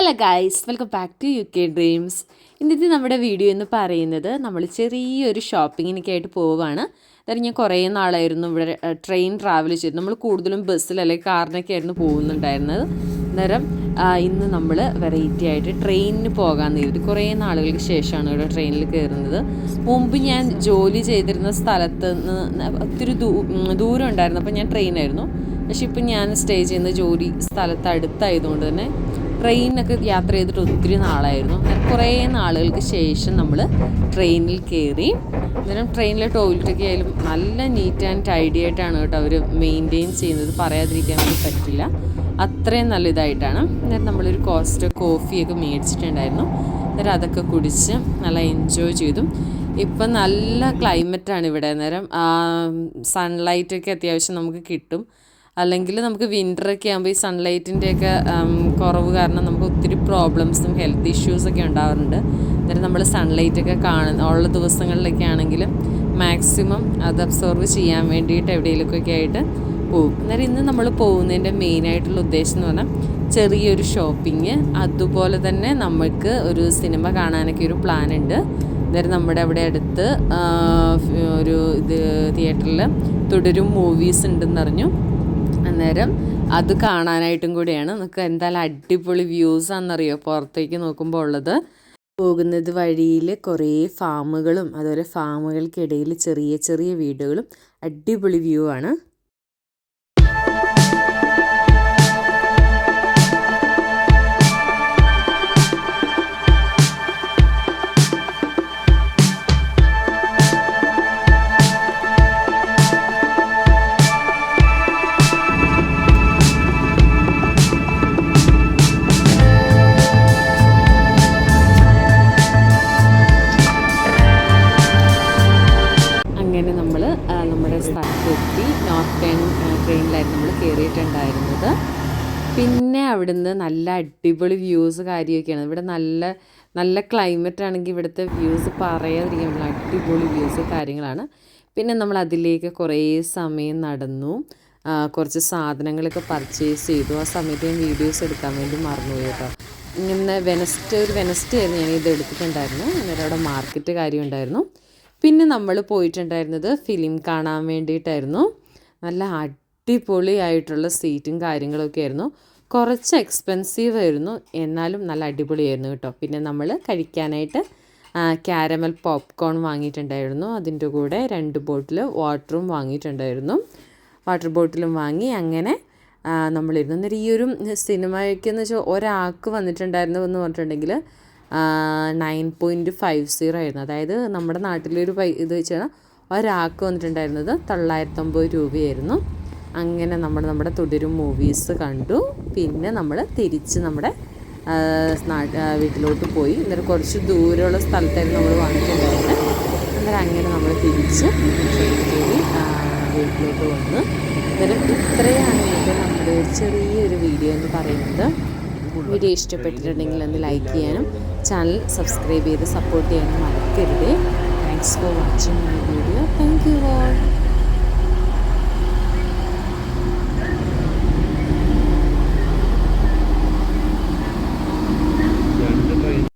Hello guys welcome back to UK K dreams. ഇന്നത്തെ നമ്മുടെ video എന്ന് പറയുന്നത് നമ്മൾ ചെറിയൊരു ഷോപ്പിങ്ങിനൊക്കെ ആയിട്ട് പോവുകയാണ് അതായത് ഞാൻ കുറേ നാളായിരുന്നു ഇവിടെ ട്രെയിൻ ട്രാവൽ ചെയ്ത് നമ്മൾ കൂടുതലും ബസ്സിൽ അല്ലെങ്കിൽ കാറിനൊക്കെ ആയിരുന്നു പോകുന്നുണ്ടായിരുന്നത്. അന്നേരം ഇന്ന് നമ്മൾ വെറൈറ്റി ആയിട്ട് ട്രെയിനിന് പോകാൻ കരുതി കുറേ നാളുകൾക്ക് ശേഷമാണ് ഇവിടെ ട്രെയിനിൽ കയറുന്നത്. മുമ്പ് ഞാൻ ജോലി ചെയ്തിരുന്ന സ്ഥലത്ത് നിന്ന് ഒത്തിരി ദൂരം ഉണ്ടായിരുന്നു. അപ്പോൾ ഞാൻ ട്രെയിനായിരുന്നു. പക്ഷേ ഇപ്പം ഞാൻ സ്റ്റേ ചെയ്യുന്ന ജോലി സ്ഥലത്ത് അടുത്തായതുകൊണ്ട് തന്നെ ട്രെയിനൊക്കെ യാത്ര ചെയ്തിട്ട് ഒത്തിരി നാളായിരുന്നു. കുറേ നാളുകൾക്ക് ശേഷം നമ്മൾ ട്രെയിനിൽ കയറി. അന്നേരം ട്രെയിനിലെ ടോയ്ലറ്റൊക്കെ ആയാലും നല്ല നീറ്റ് ആൻഡ് ടൈഡി ആയിട്ടാണ് കേട്ടോ അവർ മെയിന്റെയിൻ ചെയ്യുന്നത്. പറയാതിരിക്കാൻ വേണ്ടി പറ്റില്ല. അത്രയും നല്ല ഇതായിട്ടാണ്. അന്നേരം നമ്മളൊരു കോസ്റ്റ് കോഫിയൊക്കെ മേടിച്ചിട്ടുണ്ടായിരുന്നു. അന്നേരം അതൊക്കെ കുടിച്ച് നല്ല എൻജോയ് ചെയ്തു. ഇപ്പം നല്ല ക്ലൈമറ്റാണ് ഇവിടെ. അന്നേരം സൺലൈറ്റൊക്കെ അത്യാവശ്യം നമുക്ക് കിട്ടും. അല്ലെങ്കിൽ നമുക്ക് വിന്ററൊക്കെ ആകുമ്പോൾ ഈ സൺലൈറ്റിന്റെയൊക്കെ കുറവ് കാരണം നമുക്ക് ഒത്തിരി പ്രോബ്ലംസും ഹെൽത്ത് ഇഷ്യൂസൊക്കെ ഉണ്ടാവാറുണ്ട്. അന്നേരം നമ്മൾ സൺലൈറ്റൊക്കെ കാണുന്ന ഉള്ള ദിവസങ്ങളിലൊക്കെ ആണെങ്കിലും മാക്സിമം അത് അബ്സോർവ് ചെയ്യാൻ വേണ്ടിയിട്ട് എവിടെയെങ്കിലുമൊക്കെ ആയിട്ട് പോകും അന്നേരം ഇന്ന് നമ്മൾ പോകുന്നതിന്റെ മെയിനായിട്ടുള്ള ഉദ്ദേശം എന്ന് പറഞ്ഞാൽ ചെറിയൊരു ഷോപ്പിങ് അതുപോലെ തന്നെ നമുക്ക് ഒരു സിനിമ കാണാനൊക്കെ ഒരു പ്ലാൻ ഉണ്ട്. അന്നേരം നമ്മുടെ അവിടെ അടുത്ത് ഒരു ഇത് തിയേറ്ററിൽ തുടരും മൂവീസ് ഉണ്ടെന്ന് അറിഞ്ഞു. അന്നേരം അത് കാണാനായിട്ടും കൂടിയാണ്. നമുക്ക് എന്തായാലും അടിപൊളി വ്യൂസ് ആണെന്നറിയോ? പുറത്തേക്ക് നോക്കുമ്പോൾ ഉള്ളത്. പോകുന്നത് വഴിയിൽ കുറേ ഫാമുകളും അതുപോലെ ഫാമുകൾക്കിടയിൽ ചെറിയ ചെറിയ വീടുകളും അടിപൊളി വ്യൂ ആണ്. നമ്മുടെ സ്ഥലത്തെത്തി നോർത്തേൺ ട്രെയിനിലായിരുന്നു നമ്മൾ കയറിയിട്ടുണ്ടായിരുന്നത് പിന്നെ അവിടുന്ന് നല്ല അടിപൊളി വ്യൂസ് കാര്യമൊക്കെയാണ്. ഇവിടെ നല്ല നല്ല ക്ലൈമറ്റ് ആണെങ്കിൽ ഇവിടുത്തെ വ്യൂസ് പറയാതിരിക്കാൻ അടിപൊളി വ്യൂസ് കാര്യങ്ങളാണ്. പിന്നെ നമ്മൾ അതിലേക്ക് കുറേ സമയം നടന്നു. കുറച്ച് സാധനങ്ങളൊക്കെ പർച്ചേസ് ചെയ്തു. ആ സമയത്ത് ഞാൻ വീഡിയോസ് എടുക്കാൻ വേണ്ടി മറന്നുപോയി കേട്ടോ. ഇങ്ങനെ വെനസ്ഡേ ഒരു വെനസ്ഡേ ആയിരുന്നു ഞാൻ ഇത് എടുത്തിട്ടുണ്ടായിരുന്നു അന്നേരം അവിടെ മാർക്കറ്റ് കാര്യം ഉണ്ടായിരുന്നു പിന്നെ നമ്മൾ പോയിട്ടുണ്ടായിരുന്നത് ഫിലിം കാണാൻ വേണ്ടിയിട്ടായിരുന്നു. നല്ല അടിപൊളിയായിട്ടുള്ള സീറ്റും കാര്യങ്ങളൊക്കെ ആയിരുന്നു. കുറച്ച് എക്സ്പെൻസീവ് ആയിരുന്നു. എന്നാലും നല്ല അടിപൊളിയായിരുന്നു കേട്ടോ. പിന്നെ നമ്മൾ കഴിക്കാനായിട്ട് ക്യാരമൽ പോപ്കോൺ വാങ്ങിയിട്ടുണ്ടായിരുന്നു. അതിന്റെ കൂടെ രണ്ട് ബോട്ടിൽ വാട്ടറും വാങ്ങിയിട്ടുണ്ടായിരുന്നു. വാട്ടർ ബോട്ടിലും വാങ്ങി അങ്ങനെ നമ്മളിരുന്നു അന്നേരം ഈ ഒരു സിനിമയ്ക്ക് എന്ന് വെച്ചാൽ ഒരാൾക്ക് വന്നിട്ടുണ്ടായിരുന്നു എന്ന് പറഞ്ഞിട്ടുണ്ടെങ്കിൽ നയൻ പോയിന്റ് ഫൈവ് സീറോ ആയിരുന്നു. അതായത് നമ്മുടെ നാട്ടിലൊരു പൈ ഇത് വെച്ചാൽ ഒരാൾക്ക് വന്നിട്ടുണ്ടായിരുന്നത് തൊള്ളായിരത്തൊമ്പത് രൂപയായിരുന്നു. അങ്ങനെ നമ്മൾ നമ്മുടെ തുടരും മൂവീസ് കണ്ടു. പിന്നെ നമ്മൾ തിരിച്ച് നമ്മുടെ വീട്ടിലോട്ട് പോയി. എന്നിട്ട് കുറച്ച് ദൂരമുള്ള സ്ഥലത്തായിരുന്നു നമ്മൾ വന്നിട്ടുണ്ടായിരുന്നത് എന്നിട്ട് അങ്ങനെ നമ്മൾ തിരിച്ച് വീട്ടിലോട്ട് വന്നു. എന്നിട്ട് ഇത്രയാണ് ഇന്നത്തെ നമ്മുടെ ചെറിയൊരു വീഡിയോ എന്ന് പറയുന്നത്. വീഡിയോ ഇഷ്ടപ്പെട്ടിട്ടുണ്ടെങ്കിൽ ഒന്ന് ലൈക്ക് ചെയ്യാനും ചാനൽ സബ്സ്ക്രൈബ് ചെയ്ത് സപ്പോർട്ട് ചെയ്യാനും മറക്കരുത്. Thanks for watching my video thank you all